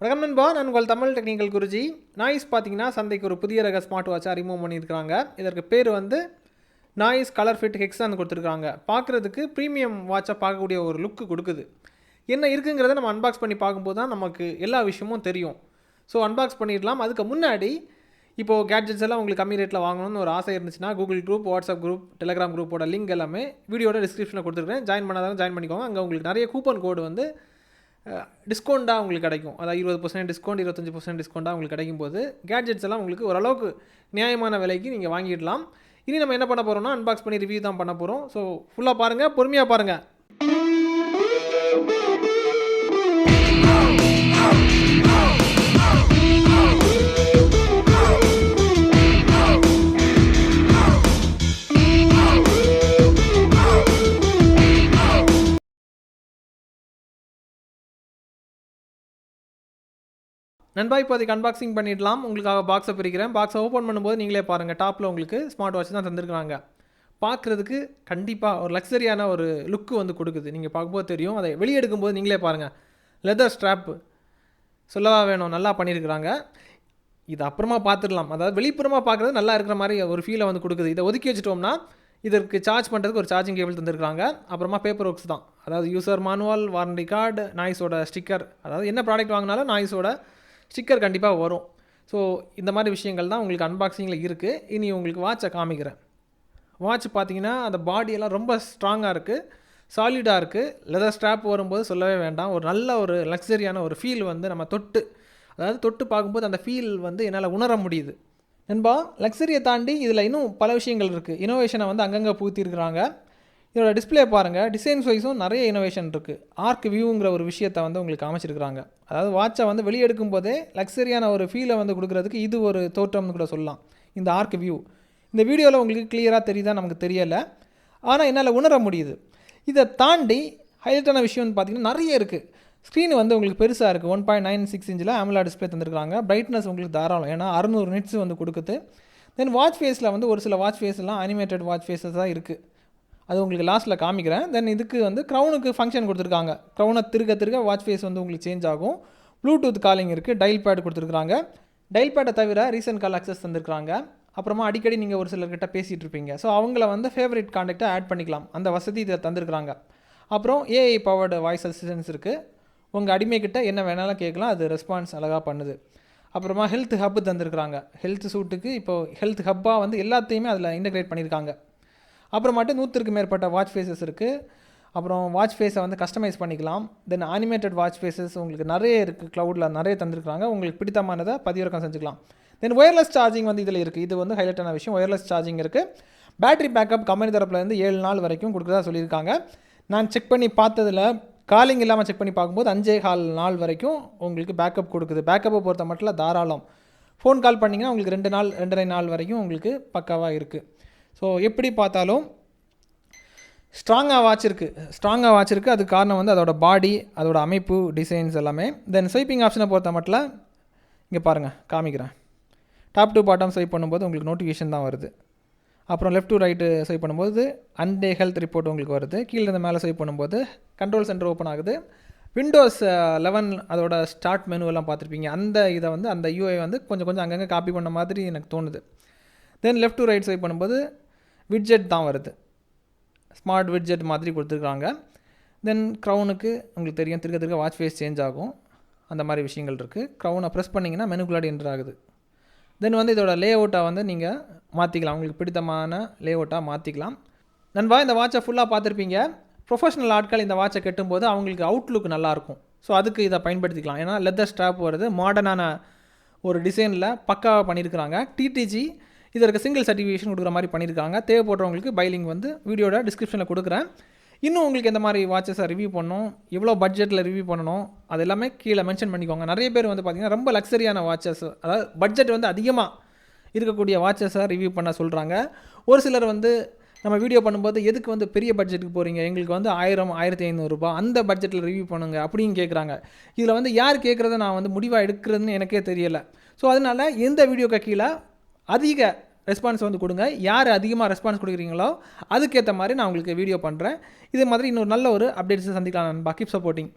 வணக்கம் நண்பா நான் உங்கள் தமிழ் டெக்னிக்கல் குருஜி. நாய்ஸ் பார்த்தீங்கன்னா சந்தைக்கு ஒரு புதிய ரக ஸ்மார்ட் வாட்சாக ரிமூவ் பண்ணியிருக்காங்க இதற்கு பேர் வந்து நாய்ஸ் கலர் ஃபிட் ஹெக்ஸான் கொடுத்துருக்காங்க பார்க்குறதுக்கு ப்ரீமியம் வாட்சாக பார்க்கக்கூடிய ஒரு லுக்கு கொடுக்குது. என்ன இருக்குங்கிறத நம்ம அன்பாக்ஸ் பண்ணி பார்க்கும்போது தான் நமக்கு எல்லா விஷயமும் தெரியும். ஸோ அன்பாக்ஸ் பண்ணிடலாம். அதுக்கு முன்னாடி இப்போது கேட்ஜெட்ஸ் எல்லாம் உங்களுக்கு கம்மி ரேட்டில் வாங்கணும்னு ஒரு ஆசை இருந்துச்சுன்னா Google group WhatsApp group Telegram குரூப்போட லிங்க் எல்லாமே வீடியோட டிஸ்கிரிப்ஷனில் கொடுத்துருக்கேன் ஜாயின் பண்ணாதான் ஜாயின் பண்ணிக்கோங்க. அங்கே உங்களுக்கு நிறைய கூப்பன் கோடு வந்து டிஸ்கவுண்ட்டாக உங்களுக்கு கிடைக்கும். அதாவது இருபது பர்சன்ட் டிஸ்கவுண்ட் இருபத்தஞ்சி பர்சன்ட் டிஸ்கவுண்ட்டாக உங்களுக்கு கிடைக்கும் போது கேட்ஜெட்ஸ் எல்லாம் உங்களுக்கு ஓரளவுக்கு நியாயமான விலைக்கு நீங்கள் வாங்கிடலாம். இனி நம்ம என்ன பண்ண போகிறோம்னா அன்பாக்ஸ் பண்ணி ரிவ்யூ தான் பண்ண போகிறோம் ஸோ ஃபுல்லாக பாருங்கள் பொறுமையாக பாருங்கள் நண்பா இப்போதைக்கு அன்பாக்சிங் பண்ணிடலாம். உங்களுக்காக பாக்ஸை பிரிக்கிறேன். பாக்ஸை ஓப்பன் பண்ணும்போது நீங்களே பாருங்கள் டாப்பில் உங்களுக்கு ஸ்மார்ட் வாட்ச் தான் தந்திருக்கிறாங்க. பார்க்குறதுக்கு கண்டிப்பாக ஒரு லக்ஸரியான ஒரு லுக்கு வந்து கொடுக்குது. நீங்கள் பார்க்கும்போது தெரியும். அதை வெளியே எடுக்கும்போது நீங்களே பாருங்கள் லெதர் ஸ்ட்ராப்பு சொல்லவா வேணும்? நல்லா பண்ணியிருக்கிறாங்க. இது அப்புறமா பார்த்துடலாம். அதாவது வெளிப்புறமாக பார்க்குறது நல்லா இருக்கிற மாதிரி ஒரு ஃபீலை வந்து கொடுக்குது. இதை ஒதுக்கி வச்சுட்டோம்னா இதற்கு சார்ஜ் பண்ணுறதுக்கு ஒரு சார்ஜிங் கேபிள் தந்திருக்காங்க அப்புறமா பேப்பர் ஒர்க்ஸ் தான். அதாவது யூசர் மானுவல் வாரண்டி கார்டு நாய்ஸோட ஸ்டிக்கர் அதாவது என்ன ப்ராடக்ட் வாங்கினாலும் நாய்ஸோட ஸ்டிக்கர் கண்டிப்பாக வரும். ஸோ இந்த மாதிரி விஷயங்கள் தான் உங்களுக்கு அன்பாக்சிங்கில் இருக்குது இனி உங்களுக்கு வாட்சை காமிக்கிறேன். வாட்ச் பார்த்தீங்கன்னா அந்த பாடியெல்லாம் ரொம்ப ஸ்ட்ராங்காக இருக்குது சாலிடாக இருக்குது லெதர் ஸ்ட்ராப் வரும்போது சொல்லவே வேண்டாம். ஒரு நல்ல ஒரு லக்ஸரியான ஒரு ஃபீல் வந்து நம்ம தொட்டு அதாவது தொட்டு பார்க்கும்போது அந்த ஃபீல் வந்து என்னால் உணர முடியுது. நண்பா லக்ஸரியை தாண்டி இதில் இன்னும் பல விஷயங்கள் இருக்குது இனோவேஷனை வந்து அங்கங்கே பூத்திருக்கிறாங்க இதோட டிஸ்பிளே பாருங்கள் டிசைன்ஸ் வைஸும் நிறைய இனோவேஷன் இருக்குது ஆர்க் வியூங்கிற ஒரு விஷயத்தை வந்து உங்களுக்கு அமைச்சிருக்கிறாங்க அதாவது வாட்சை வந்து வெளியெடுக்கும் போதே லக்ஸரியான ஒரு ஃபீலை வந்து கொடுக்குறதுக்கு இது ஒரு தோற்றம்னு கூட சொல்லலாம். இந்த ஆர்க் வியூ இந்த வீடியோவில் உங்களுக்கு கிளியராக தெரியுதா நமக்கு தெரியலை. ஆனால் என்னால் உணர முடியுது. இதை தாண்டி ஹைலைட்டான விஷயம்னு பார்த்தீங்கன்னா நிறைய இருக்குது ஸ்க்ரீன் வந்து உங்களுக்கு பெருசாக இருக்குது ஒன் பாயிண்ட் நைன் சிக்ஸ் இன்ச்சில் அமலா டிஸ்பிளே தந்திருக்காங்க பிரைட்னஸ் உங்களுக்கு தாராளம். ஏன்னா அறுநூறு நிட்ஸ் வந்து கொடுக்குது. தென் வாட்ச் ஃபேஸில் வந்து ஒரு சில வாட்ச் ஃபேஸ்லாம் அனிமேட்டட் வாட்ச் ஃபேஸஸ் தான் இருக்குது அது உங்களுக்கு லாஸ்ட்டில் காமிக்கிறேன். தென் இதுக்கு வந்து க்ரௌனுக்கு ஃபங்க்ஷன் கொடுத்துருக்காங்க. க்ரௌனை திருக்க திருக்க வாட்ச் ஃபேஸ் வந்து உங்களுக்கு சேஞ்ச் ஆகும். ப்ளூடூத் காலிங் இருக்குது டைல் பேட் கொடுத்துருக்காங்க டைல் பேட்டை தவிர ரீசன்ட் கால் அக்சஸ் தந்திருக்காங்க அப்புறமா அடிக்கடி நீங்கள் ஒரு சிலர்கிட்ட பேசிகிட்டு இருப்பீங்க. ஸோ அவங்கள வந்து ஃபேவரட் காண்டாக்டை ஆட் பண்ணிக்கலாம். அந்த வசதி இதை தந்திருக்கிறாங்க. அப்புறம் ஏஐ பவர்டு வாய்ஸ் அசிஸ்டன்ஸ் இருக்குது உங்கள் அடிமைக்கிட்ட என்ன வேணாலும் கேட்கலாம். அது ரெஸ்பான்ஸ் அழகாக பண்ணுது. அப்புறமா ஹெல்த் ஹப் தந்திருக்கிறாங்க. ஹெல்த் சூட்டுக்கு இப்போது ஹெல்த் ஹப்பாக வந்து எல்லாத்தையுமே அதில் இன்டகிரேட் பண்ணியிருக்காங்க அப்புறமாட்டு நூற்றுக்கு மேற்பட்ட வாட்ச் ஃபேஸஸ் இருக்குது அப்புறம் வாட்ச் ஃபேஸை வந்து கஸ்டமைஸ் பண்ணிக்கலாம். தென் அனிமேட்டட் வாட்ச் ஃபேஸஸ் உங்களுக்கு நிறைய இருக்குது க்ளவுடில் நிறைய தந்துருக்காங்க உங்களுக்கு பிடித்தமானதை பதிவிறக்கம் செஞ்சுக்கலாம். தென் ஒயர்லெஸ் சார்ஜிங் வந்து இதில் இருக்குது இது வந்து ஹைலைட்டான விஷயம். ஒயர்லெஸ் சார்ஜிங் இருக்குது பேட்டரி பேக்கப் கம்பெனி தரப்புலேருந்து ஏழு நாள் வரைக்கும் கொடுக்குறதா சொல்லியிருக்காங்க. நான் செக் பண்ணி பார்த்ததில் காலிங் இல்லாமல் செக் பண்ணி பார்க்கும்போது அஞ்சே கால் நாள் வரைக்கும் உங்களுக்கு பேக்கப் கொடுக்குது. பேக்கப்பை பொறுத்த மட்டும் தாராளம். ஃபோன் கால் பண்ணிங்கன்னா உங்களுக்கு ரெண்டு நாள் ரெண்டரை நாள் வரைக்கும் உங்களுக்கு பக்காவாக இருக்குது ஸோ எப்படி பார்த்தாலும் ஸ்ட்ராங்காக வாட்ச் இருக்குது ஸ்ட்ராங்காக வாட்ச் இருக்குது அதுக்கு காரணம் வந்து அதோட பாடி அதோட அமைப்பு டிசைன்ஸ் எல்லாமே. தென் ஸ்வைப்பிங் ஆப்ஷனை பொறுத்த மட்டும் இங்கே பாருங்கள் காமிக்கிறேன். டாப் டு பாட்டம் ஸ்வைப் பண்ணும்போது உங்களுக்கு நோட்டிஃபிகேஷன் தான் வருது. அப்புறம் லெஃப்ட் டு ரைட்டு ஸ்வைப் பண்ணும்போது அன்டே ஹெல்த் ரிப்போர்ட் உங்களுக்கு வருது. கீழே இருந்து மேலே ஸ்வைப் பண்ணும்போது கண்ட்ரோல் சென்டர் ஓப்பன் ஆகுது. விண்டோஸ் லெவன் uh, அதோட ஸ்டார்ட் மெனுவெல்லாம் பார்த்துருப்பீங்க. அந்த இதை வந்து அந்த யூஐ வந்து கொஞ்சம் கொஞ்சம் அங்கங்கே காப்பி பண்ண மாதிரி எனக்கு தோணுது. Then left to right swipe பண்ணும்போது விட்ஜெட் தான் வருது. ஸ்மார்ட் விட்ஜெட் மாதிரி கொடுத்துருக்காங்க. தென் க்ரௌனுக்கு உங்களுக்கு தெரியும் திருக்க திருக்க வாட்ச் ஃபேஸ் சேஞ்ச் ஆகும். அந்த மாதிரி விஷயங்கள் இருக்குது க்ரௌனை ப்ரெஸ் பண்ணிங்கன்னா மெனுக்குள்ளாடி என்டர் ஆகுது. தென் வந்து இதோட லே அவுட்டை வந்து நீங்கள் மாற்றிக்கலாம் உங்களுக்கு பிடித்தமான லே அவுட்டாக மாற்றிக்கலாம் நண்பா இந்த வாட்சை ஃபுல்லாக பார்த்துருப்பீங்க. ப்ரொஃபஷனல் ஆட்கள் இந்த வாட்சை கட்டும்போது அவங்களுக்கு அவுட்லுக் நல்லாயிருக்கும் ஸோ அதுக்கு இதை பயன்படுத்திக்கலாம். ஏன்னா லெதர் ஸ்ட்ராப் வருது. மாடர்னான ஒரு டிசைனில் பக்காவாக பண்ணியிருக்கிறாங்க டிடிஜி இதற்கு சிங்கிள் சர்டிஃபிகேஷன் கொடுக்குற மாதிரி பண்ணியிருக்காங்க. தேவைப்படுறவங்களுக்கு பைலிங் வந்து வீடியோட டிஸ்கிரிப்ஷனில் கொடுக்குறேன். இன்னும் உங்களுக்கு எந்த மாதிரி வாட்சஸை ரிவ்யூ பண்ணணும் எவ்வளோ பட்ஜெட்டில் ரிவ்யூ பண்ணணும் அது எல்லாமே கீழே மென்ஷன் பண்ணிக்கோங்க. நிறைய பேர் வந்து பார்த்திங்கன்னா ரொம்ப லக்ஸரியான வாட்சஸ் அதாவது பட்ஜெட் வந்து அதிகமாக இருக்கக்கூடிய வாட்சஸை ரிவ்யூ பண்ண சொல்கிறாங்க ஒரு சிலர் வந்து நம்ம வீடியோ பண்ணும்போது எதுக்கு வந்து பெரிய பட்ஜெட்டுக்கு போகிறீங்க எங்களுக்கு வந்து ஆயிரம் ஆயிரத்தி ஐநூறுரூபா அந்த பட்ஜெட்டில் ரிவ்யூ பண்ணுங்க அப்படின்னு கேட்குறாங்க இதில் வந்து யார் கேட்குறத நான் வந்து முடிவாக எடுக்கிறதுன்னு எனக்கே தெரியலை. ஸோ அதனால் எந்த வீடியோக்கு கீழே அதிக ரெஸ்பான்ஸ் வந்து கொடுங்க. யார் அதிகமாக ரெஸ்பான்ஸ் கொடுக்குறீங்களோ அதுக்கேற்ற மாதிரி நான் உங்களுக்கு வீடியோ பண்ணுறேன் இதே மாதிரி இன்னொரு நல்ல ஒரு அப்டேட்ஸை சந்திக்கலாம் நண்பா. Keep supporting